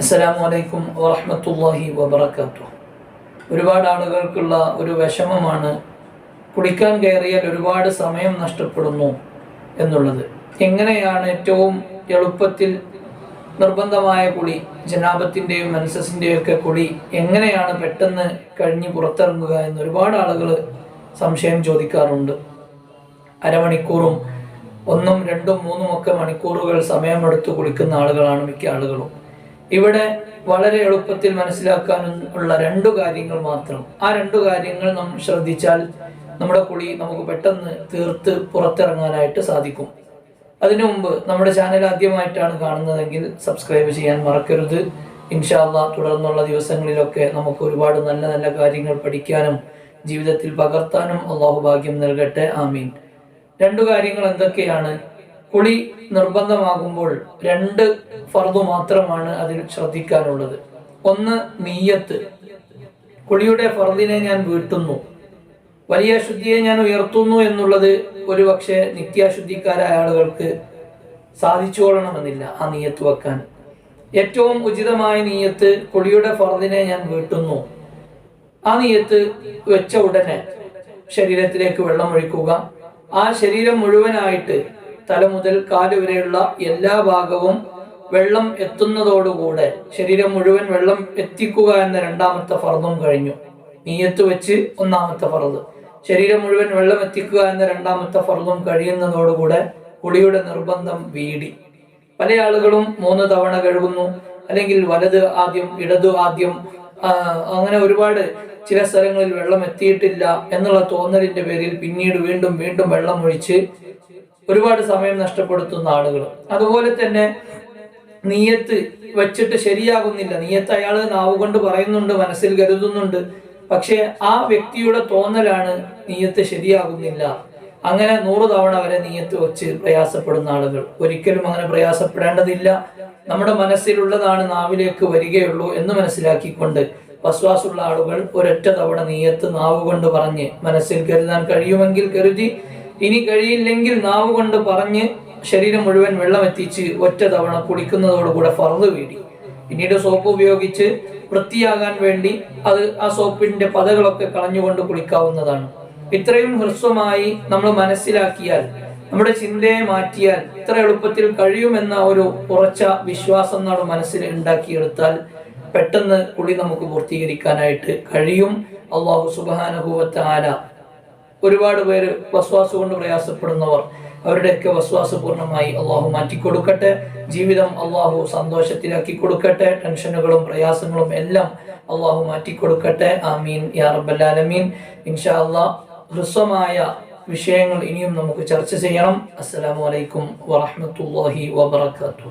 അസ്സലാമു അലൈക്കും വറഹ്മത്തുള്ളാഹി വബറകാതുഹു. ഒരുപാട് ആളുകൾക്കുള്ള ഒരു വിഷമമാണ് കുടിക്കാൻ കയറിയാൽ ഒരുപാട് സമയം നഷ്ടപ്പെടുന്നു എന്നുള്ളത്. എങ്ങനെയാണ് ഏറ്റവും എളുപ്പത്തിൽ നിർബന്ധമായ കുടി ജനാപത്തിന്റെയും മനസ്സസിന്റെയും ഒക്കെ എങ്ങനെയാണ് പെട്ടെന്ന് കഴിഞ്ഞ് പുറത്തിറങ്ങുക എന്ന് ഒരുപാട് ആളുകൾ സംശയം ചോദിക്കാറുണ്ട്. അരമണിക്കൂറും ഒന്നും രണ്ടും മൂന്നും ഒക്കെ മണിക്കൂറുകൾ സമയമെടുത്ത് കുളിക്കുന്ന ആളുകളാണ് മിക്ക ആളുകളും. ഇവിടെ വളരെ എളുപ്പത്തിൽ മനസ്സിലാക്കാൻ ഉള്ള രണ്ടു കാര്യങ്ങൾ മാത്രം. ആ രണ്ടു കാര്യങ്ങൾ നാം ശ്രദ്ധിച്ചാൽ നമ്മുടെ കുളി നമുക്ക് പെട്ടെന്ന് തീർത്ത് പുറത്തിറങ്ങാനായിട്ട് സാധിക്കും. അതിനു മുമ്പ് നമ്മുടെ ചാനൽ ആദ്യമായിട്ടാണ് കാണുന്നതെങ്കിൽ സബ്സ്ക്രൈബ് ചെയ്യാൻ മറക്കരുത്. ഇൻഷാല്ല തുടർന്നുള്ള ദിവസങ്ങളിലൊക്കെ നമുക്ക് ഒരുപാട് നല്ല നല്ല കാര്യങ്ങൾ പഠിക്കാനും ജീവിതത്തിൽ പകർത്താനും അള്ളാഹു ഭാഗ്യം നൽകട്ടെ. ആമീൻ. രണ്ടു കാര്യങ്ങൾ എന്തൊക്കെയാണ്? കുളി നിർബന്ധമാകുമ്പോൾ രണ്ട് ഫർദ് മാത്രമാണ് അതിൽ ശ്രദ്ധിക്കാനുള്ളത്. ഒന്ന് നീയത്ത്. കുളിയുടെ ഫർദിനെ ഞാൻ വീട്ടുന്നു. വലിയ ശുദ്ധിയെ ഞാൻ ഉയർത്തുന്നു എന്നുള്ളത് ഒരു പക്ഷേ നിത്യാശുദ്ധിക്കാരായ ആളുകൾക്ക് സാധിച്ചുകൊള്ളണമെന്നില്ല ആ നീയത്ത് വെക്കാൻ. ഏറ്റവും ഉചിതമായ നീയത്ത് കുളിയുടെ ഫർദിനെ ഞാൻ വീട്ടുന്നു. ആ നീയത്ത് വെച്ച ഉടനെ ശരീരത്തിലേക്ക് വെള്ളം ഒഴിക്കുക. ആ ശരീരം മുഴുവനായിട്ട് തല മുതൽ കാൽ വരെയുള്ള എല്ലാ ഭാഗവും വെള്ളം എത്തുന്നതോടുകൂടെ ശരീരം മുഴുവൻ വെള്ളം എത്തിക്കുക എന്ന രണ്ടാമത്തെ ഫർദും കഴിഞ്ഞു. നീയത്ത് വെച്ച് ഒന്നാമത്തെ ഫർദ്. ശരീരം മുഴുവൻ വെള്ളം എത്തിക്കുക എന്ന രണ്ടാമത്തെ ഫർദും കഴിയുന്നതോടുകൂടെ കുളിയുടെ നിർബന്ധം വീടി. പല ആളുകളും മൂന്ന് തവണ കഴുകുന്നു അല്ലെങ്കിൽ വലത് ആദ്യം ഇടതു ആദ്യം അങ്ങനെ ഒരുപാട് ചില സ്ഥലങ്ങളിൽ വെള്ളം എത്തിയിട്ടില്ല എന്നുള്ള തോന്നലിന്റെ പേരിൽ പിന്നീട് വീണ്ടും വീണ്ടും വെള്ളം ഒഴിച്ച് ഒരുപാട് സമയം നഷ്ടപ്പെടുത്തുന്ന ആളുകൾ അതുപോലെ തന്നെ നീയത്ത് വെച്ചിട്ട് ശരിയാകുന്നില്ല. നീയത്ത് അയാൾ നാവ് കൊണ്ട് പറയുന്നുണ്ട് മനസ്സിൽ കരുതുന്നുണ്ട്. പക്ഷെ ആ വ്യക്തിയുടെ തോന്നലാണ് നീയത്ത് ശരിയാകുന്നില്ല. അങ്ങനെ നൂറ് തവണ വരെ നീയത്ത് വെച്ച് പ്രയാസപ്പെടുന്ന ആളുകൾ. ഒരിക്കലും അങ്ങനെ പ്രയാസപ്പെടേണ്ടതില്ല. നമ്മുടെ മനസ്സിലുള്ളതാണ് നാവിലേക്ക് വരികയുള്ളൂ എന്ന് മനസ്സിലാക്കിക്കൊണ്ട് വസ്വാസുള്ള ആളുകൾ ഒരൊറ്റ തവണ നീയത്ത് നാവ് കൊണ്ട് പറഞ്ഞ് മനസ്സിൽ കരുതാൻ കഴിയുമെങ്കിൽ കരുതി ഇനി കഴിയില്ലെങ്കിൽ നാവ് കൊണ്ട് പറഞ്ഞ് ശരീരം മുഴുവൻ വെള്ളം എത്തിച്ച് ഒറ്റ തവണ കുളിക്കുന്നതോടുകൂടെ ഫറന്ന് വീടി. പിന്നീട് സോപ്പ് ഉപയോഗിച്ച് വൃത്തിയാകാൻ വേണ്ടി അത് ആ സോപ്പിന്റെ പതകളൊക്കെ കളഞ്ഞുകൊണ്ട് കുളിക്കാവുന്നതാണ്. ഇത്രയും ഹ്രസ്വമായി നമ്മൾ മനസ്സിലാക്കിയാൽ നമ്മുടെ ചിന്തയെ മാറ്റിയാൽ ഇത്ര എളുപ്പത്തിൽ കഴിയുമെന്ന ഒരു ഉറച്ച വിശ്വാസം നമ്മുടെ മനസ്സിൽ ഉണ്ടാക്കിയെടുത്താൽ പെട്ടെന്ന് കുളി നമുക്ക് പൂർത്തീകരിക്കാനായിട്ട് കഴിയും. അള്ളാഹു സുബാനുഭവത്തെ ആല ഒരുപാട് പേര് വസ്വാസ് കൊണ്ട് പ്രയാസപ്പെടുന്നവർ അവരുടെയൊക്കെ വസ്വാസ് പൂർണമായി അള്ളാഹു മാറ്റിക്കൊടുക്കട്ടെ. ജീവിതം അള്ളാഹു സന്തോഷത്തിലാക്കി കൊടുക്കട്ടെ. ടെൻഷനുകളും പ്രയാസങ്ങളും എല്ലാം അള്ളാഹു മാറ്റിക്കൊടുക്കട്ടെ. ആമീൻ. യാ റബ്ബല്ലാലമീൻ ഇൻഷാ അള്ളാഹ് ഹ്രസ്വമായ വിഷയങ്ങൾ ഇനിയും നമുക്ക് ചർച്ച ചെയ്യണം. അസ്സലാമു അലൈക്കും വറഹ്മത്തുള്ളാഹി വബറകാതുഹു.